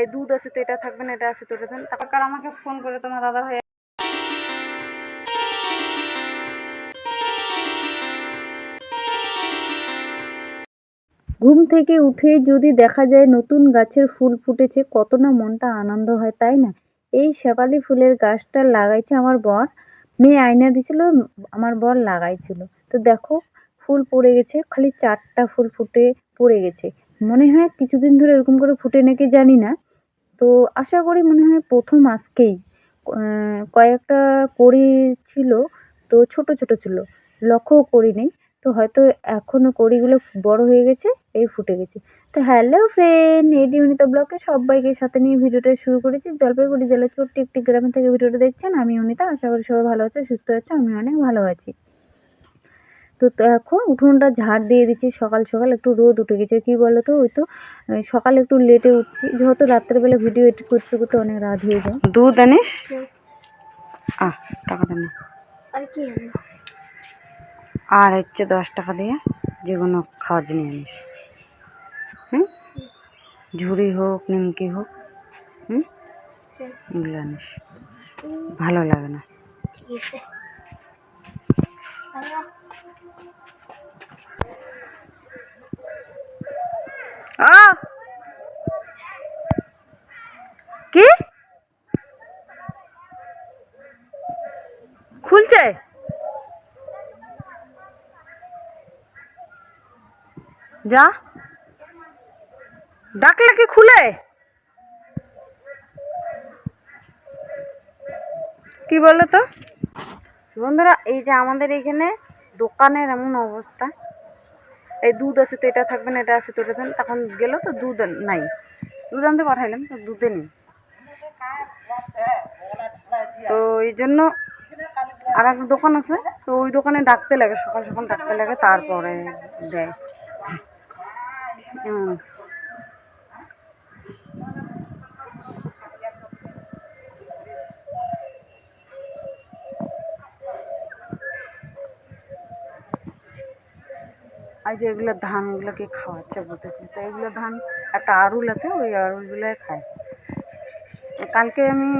এই দুধ আছে তো, এটা থাকবে না, এটা আছে তো, এটা তারপর আমাকে ফোন করে তোমার দাদা ভাই ঘুম থেকে উঠে যদি দেখা যায় নতুন গাছের ফুল ফুটেছে, কত না মনটা আনন্দ হয়, তাই না? এই শেফালি ফুলের গাছটা লাগাইছে আমার বর। মেয়ে আয়না দিছিল, আমার বর লাগাইছিল। তো দেখো, ফুল পড়ে গেছে, খালি চারটা ফুল ফুটে, পড়ে গেছে। মনে হয় কিছুদিন ধরে এরকম করে ফুটে নাকি জানি না। তো আশা করি মনে হয় প্রথম আজকেই কয়েকটা কড়ি ছিল, তো ছোট ছোট ছিল। লক্ষ্যও করিনি, তো হয়তো এখনও কড়িগুলো বড় হয়ে গেছে, এই ফুটে গেছে। তো হ্যালো ফ্রেন্ড এডি অনিতা ব্লকে সবাইকে সাথে নিয়ে ভিডিওটা শুরু করেছি। জলপাইগুড়ি জেলার ছোট্ট একটি গ্রাম থেকে ভিডিওটা দেখছেন আমি অনিতা। আশা করি সবাই ভালো আছে, সুস্থ আছে, আমি অনেক ভালো আছি। তো এখন উঠোনটা ঝাড় দিয়ে দিচ্ছি। সকাল সকাল একটু রোদ উঠে গেছে। কি বলো তো ওই তো সকালে একটু লেটে উঠছি। যেহেতু রাত্রেবেলা ভিডিও এডিট করতে করতে অনেক রাত হয়ে যায়। দুধ আনিস? আহ টাকা দেন আর হচ্ছে দশ টাকা দিয়ে যে কোনো খাওয়ার জিনিস আনিস। হুম? ঝুড়ি হোক নিমকি হোক হুম? এগুলো আনিস। ভালো লাগে না। কি? খুলছে? যা। ডাকলে কি খুলে? কি বলো তো? বন্ধুরা এই যে আমাদের এখানে দোকানের এমন অবস্থা। এই দুধ আছে তো, এটা থাকবে না, এটা আছে তো, এটা তখন গেল তো দুধ নাই। দুধ আনতে পাঠাইলাম, তো দুধে নেই। তো এই জন্য আর একটা দোকান আছে, তো ওই দোকানে ডাকতে লাগে, সকাল সকাল ডাকতে লাগে, তারপরে দেয়। হুম। আর যে এগুলো ধানগুলোকে খাওয়াচ্ছে বলতেছে। তো এগুলো ধান একটা আরুল আছে, ওই আরুলগুলোই খায়। কালকে আমি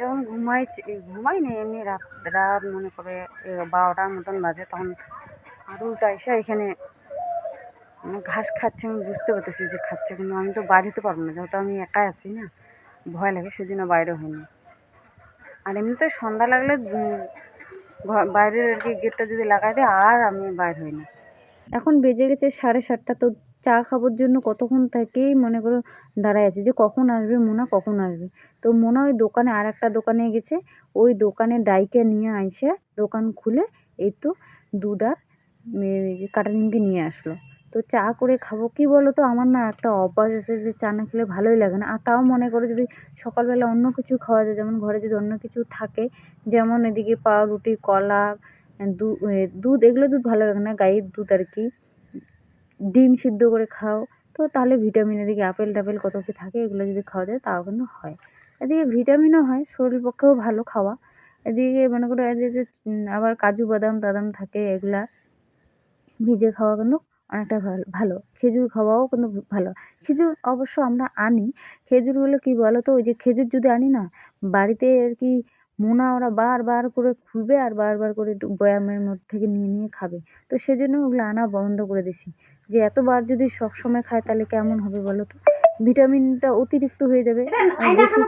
যখন ঘুমাইছি ঘুমাইনি, এমনি রাত রাত মনে করে বারোটার মতন বাজে, তখন আরুলটা এসে এখানে ঘাস খাচ্ছে, আমি বুঝতে পারতেছি যে খাচ্ছে কিন্তু আমি তো বাড়িতে পারব না, যেহেতু আমি একাই আছি না, ভয় লাগে সেদিনও বাইরে হয়নি। আর এমনিতে সন্ধ্যা লাগলে বাইরের আর কি গেটটা যদি লাগাই দেয়, আর আমি বাইর হই না। এখন বেজে গেছে সাড়ে সাতটা তো চা খাবার জন্য কতক্ষণ থেকেই মনে করো দাঁড়ায় আছে যে কখন আসবে মোনা কখন আসবে? তো মোনা ওই দোকানে আর একটা দোকানে গেছে ওই দোকানে ডাইকে নিয়ে আইসে দোকান খুলে এই তো দুধ আর উম, এই যে কাটা নিমকি নিয়ে আসলো। তো চা করে খাব কি বলো তো আমার না একটা অভ্যাস আছে যে চা না খেলে ভালোই লাগে না। আর তাও মনে করো যদি সকালবেলা অন্য কিছু খাওয়া যায় যেমন ঘরে যদি অন্য কিছু থাকে যেমন এদিকে পাউরুটি কলা দুধ, এগুলো দুধ ভালো লাগে না, গাইয়ের দুধ আর কি। ডিম সিদ্ধ করে খাও, তো তাহলে ভিটামিন এদিকে আপেল টাপেল কত কি থাকে, এগুলো যদি খাওয়া যায়, তাও কিন্তু হয়। এদিকে ভিটামিনও হয় শরীর পক্ষেও ভালো খাওয়া। এদিকে মনে করো এদিকে আবার কাজু, বাদাম, টাদাম থাকে, এগুলা ভিজে খাওয়া কিন্তু অনেকটা ভালো ভালো। খেজুর খাওয়াও কিন্তু ভালো। খেজুর অবশ্য আমরা আনি। খেজুরগুলো কি বলো তো ওই যে খেজুর যদি আনি না, বাড়িতে আর কি মোনা ওরা বারবার করে খুলবে আর বারবার করে ব্যায়ামের মধ্যে থেকে নিয়ে নিয়ে খাবে। তো সেজন্য ওগুলো আনা বন্ধ করে দিছি যে এতবার যদি সবসময় খায় তাহলে কেমন হবে বলো তো? ভিটামিনটা অতিরিক্ত হয়ে যাবে। বেশি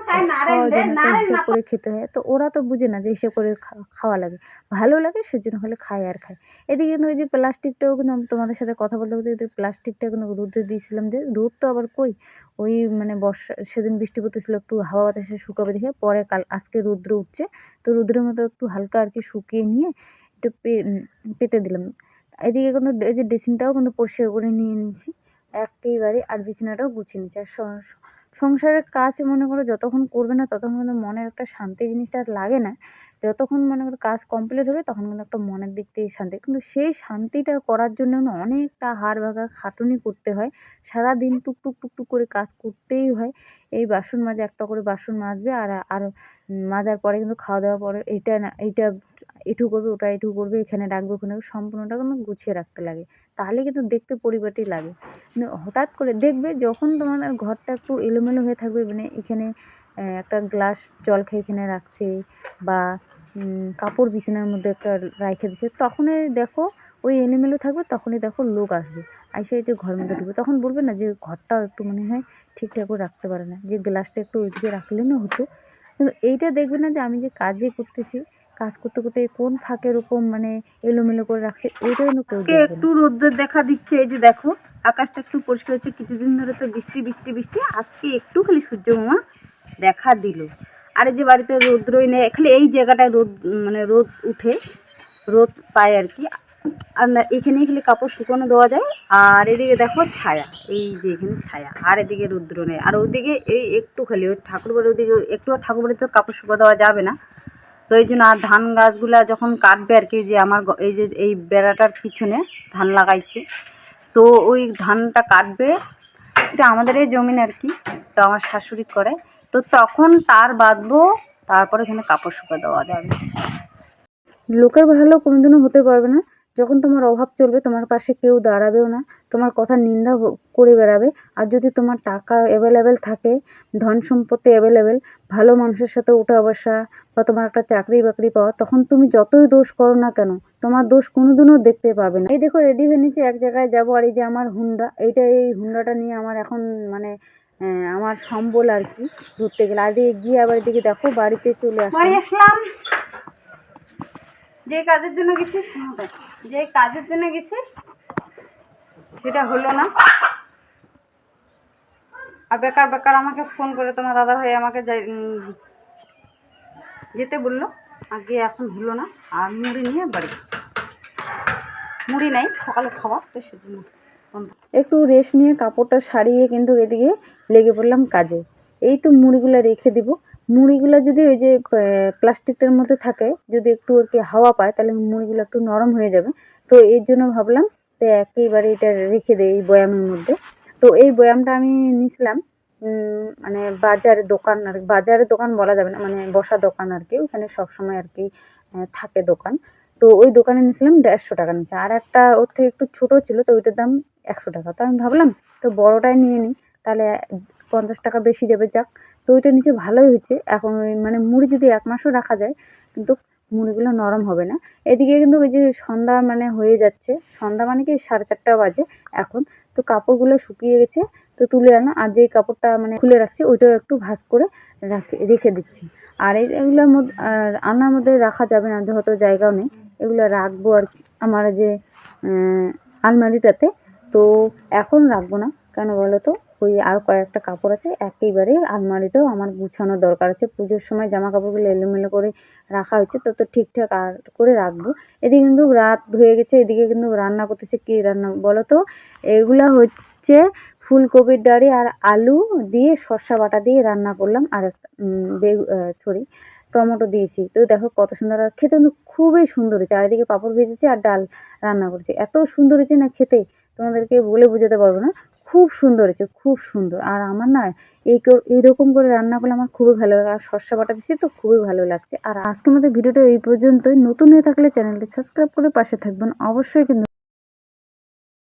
খাওয়া যায় না তো করে খেতে হয়। তো ওরা তো বুঝে না যে হিসাব করে খাওয়া লাগে। ভালো লাগে সেজন্য হলে খায় আর খায়। এদিকে কিন্তু ওই যে প্লাস্টিকটাও কিন্তু আমি তোমাদের সাথে কথা বলতে বলতে কিন্তু প্লাস্টিকটা কিন্তু রোদে দিয়েছিলাম যে রোদ তো আবার কই? ওই মানে বর্ষা সেদিন বৃষ্টি পড়তেছিল একটু হাওয়া বাতাসে শুকাবে দেখে পরে কাল আজকে রৌদ্র উঠছে। তো রৌদ্রের মতো একটু হালকা আর কি শুকিয়ে নিয়ে একটু পেতে দিলাম। এদিকে কিন্তু এই যে ড্রেসিংটাও কিন্তু পরিষ্কার করে নিয়ে নিয়েছি। একেবারে আর বিছানাটাও গুছিয়ে নিয়েছি আর সংসারের কাজ মনে করো যতক্ষণ করবে না ততক্ষণ কিন্তু মনের একটা শান্তি জিনিসটা আর লাগে না। যতক্ষণ মনে করো কাজ কমপ্লিট হবে তখন কিন্তু একটা মনের দিক থেকে শান্তি। কিন্তু সেই শান্তিটা করার জন্য না অনেকটা হাড় ভাঙা খাটুনি করতে হয়। সারাদিন টুক টুক টুক টুক করে কাজ করতেই হয়। এই বাসন মাজা, একটা করে বাসন মাজবে আর আর মাজার পরে কিন্তু খাওয়া দাওয়ার পরে এইটা না, এইটা এটু করবে, ওটা এটু করবে, এখানে রাখবে, ওখানে সম্পূর্ণটা কিন্তু গুছিয়ে রাখতে লাগে। তাহলে কিন্তু দেখতে পরিপাটি লাগে। কিন্তু হঠাৎ করে দেখবে যখন তোমার ঘরটা একটু এলোমেলো হয়ে থাকবে মানে এখানে একটা গ্লাস জল খেয়ে এখানে রাখছে বা কাপড় বিছানার মধ্যে একটা রাইখে দিচ্ছে, তখনই দেখো ওই এলোমেলো থাকবে, তখনই দেখো লোক আসবে। আইসে এই যে ঘর মধ্যে ঢুকবে। তখন বলবে না যে ঘরটা একটু মনে হয় ঠিকঠাক করে রাখতে পারে না। যে গ্লাসটা একটু ওইদিকে রাখলে না হতো। কিন্তু এইটা দেখবে না যে আমি যে কাজে করতেছি কাজ করতে করতে কোন ফাঁকে এরকম মানে এলোমেলো করে রাখছে ওইটা কিন্তু কেউ একটু রোদ্রের দেখা দিচ্ছে এই যে দেখো আকাশটা একটু পরিষ্কার হচ্ছে কিছুদিন ধরে তো বৃষ্টি বৃষ্টি বৃষ্টি আজকে একটু খালি সূর্য মামা দেখা দিল। আর এই যে বাড়িতে রোদ্রই নেই খালি এই জায়গাটায় রোদ মানে রোদ উঠে রোদ পায় আর কি। আর না এখানেই খালি কাপড় শুকানো দেওয়া যায় আর এদিকে দেখো ছায়া এই যে এখানে ছায়া আর এদিকে রৌদ্র নেই। আর ওদিকে এই একটু খালি ওই ঠাকুর বাড়ির ওদিকে একটু ঠাকুর বাড়িতে কাপড় শুকা দেওয়া যাবে না। তো এই জন্য আর ধান গাছগুলা যখন কাটবে আর কি, যে আমার এই যে, এই বেড়াটার পিছনে ধান লাগাইছি, তো ওই ধানটা কাটবে। এটা আমাদের এই জমিন আর কি, তো আমার শাশুড়ি করে। তো তখন তার বাঁধবো, তারপরে এখানে কাপড় শুকা দেওয়া যাবে। লোকের ভালো কোনোদিনও হতে পারবে না। যখন তোমার অভাব চলবে, তোমার পাশে কেউ দাঁড়াবেও না, তোমার কথা নিন্দা করে বেড়াবে। আর যদি তোমার টাকা অ্যাভেলেবেল থাকে, ধন সম্পত্তি অ্যাভেলেবেল ভালো মানুষের সাথে উঠা বসা বা তোমার একটা চাকরি বাকরি পাওয়া, তখন তুমি যতই দোষ করো না কেন, তোমার দোষ কোনোদিনও দেখতে পাবে না। এই দেখো রেডি হয়ে নিয়েছি, এক জায়গায় যাব। আর এই যে আমার হুন্ডা, এইটা, এই হুন্ডাটা নিয়ে আমার এখন মানে আমার সম্বল আর কি ঘুরতে গেলে। আর গিয়ে আবার এদিকে দেখো, বাড়িতে চলে আসলাম। যে কাজের জন্য গেছিস, যে কাজের জন্য গেছিস, সেটা হলো না। আর বেকার বেকার আমাকে ফোন করে, তোমার দাদা ভাই আমাকে যাই- যেতে বলল। আগে এখন হলো না, আর মুড়ি নিয়ে বাড়ি। মুড়ি নাই, সকালে খাওয়া, তো সেজন্য একটু রেস্ট নিয়ে কাপড়টা সারিয়ে কিন্তু এদিকে লেগে পড়লাম কাজে। এই তো মুড়িগুলো রেখে দিব। মুড়িগুলো যদি ওই যে প্লাস্টিকটার মধ্যে থাকে যদি একটু আর কি হাওয়া পায় তাহলে মুড়িগুলো একটু নরম হয়ে যাবে। তো এর জন্য ভাবলাম তো একেবারে এটা রেখে দেয় এই বয়ামের মধ্যে। তো এই বয়ামটা আমি নিয়েছিলাম উম, মানে বাজারে দোকান আর বাজারে দোকান বলা যাবে না মানে বসা দোকান আর কি ওখানে সবসময় আর কি থাকে দোকান। তো ওই দোকানে নিয়েছিলাম দেড়শো টাকা নিচ্ছে আর একটা ওর থেকে একটু ছোটো ছিল তো ওইটার দাম একশো টাকা। তো আমি ভাবলাম তো বড়টাই নিয়ে নিই। তাহলে পঞ্চাশ টাকা বেশি দেবে, যাক। তো ওইটা নিচে ভালোই হয়েছে। এখন মানে মুড়ি যদি এক মাসও রাখা যায়, কিন্তু মুড়িগুলো নরম হবে না। এদিকে কিন্তু ওই যে সন্ধ্যা মানে হয়ে যাচ্ছে। সন্ধ্যা মানে কি সাড়ে চারটা বাজে এখন। তো কাপড়গুলো শুকিয়ে গেছে। তো তুলে আনা, আর যেই কাপড়টা মানে খুলে রাখছি, ওইটাও একটু ভাঁজ করে রাখে, রেখে দিচ্ছি। আর এই এগুলোর মধ্যে আনার মধ্যে রাখা যাবে না, যেহেতু জায়গাও নেই। এগুলো রাখব আর আমার যে আলমারিটাতে। তো এখন রাখব না। কেন বলো তো? ওই আর কয়েকটা কাপড় আছে, একেবারে আলমারিটাও আমার গুছানোর দরকার আছে। পুজোর সময় জামা কাপড়গুলো এলোমেলো করে রাখা হয়েছে, তো তো ঠিকঠাক আর করে রাখব। এদিকে কিন্তু রাত হয়ে গেছে, এদিকে কিন্তু রান্না করতেছে কী রান্না বলো তো? এগুলো হচ্ছে ফুলকপির ডাড়ি আর আলু দিয়ে শসা বাটা দিয়ে রান্না করলাম, আর একটা বেগু সরি, টমেটো দিয়েছি। তো দেখো কত সুন্দর, আর খেতে কিন্তু খুবই সুন্দর হয়েছে। আর এদিকে পাঁপড় ভেজেছি আর ডাল রান্না করেছি। এত সুন্দর হয়েছে না খেতে, তোমাদেরকে বলে বোঝাতে পারব না। খুব সুন্দর হয়েছে, খুব সুন্দর। আর আমার না এই এইরকম করে রান্না করলে আমার খুবই ভালো লাগে। আর শসা বাটা দিচ্ছি তো খুবই ভালো লাগছে। আর আজকের মতো ভিডিওটা এই পর্যন্তই। নতুন হয়ে থাকলে চ্যানেলটি সাবস্ক্রাইব করে পাশে থাকবেন। অবশ্যই কিন্তু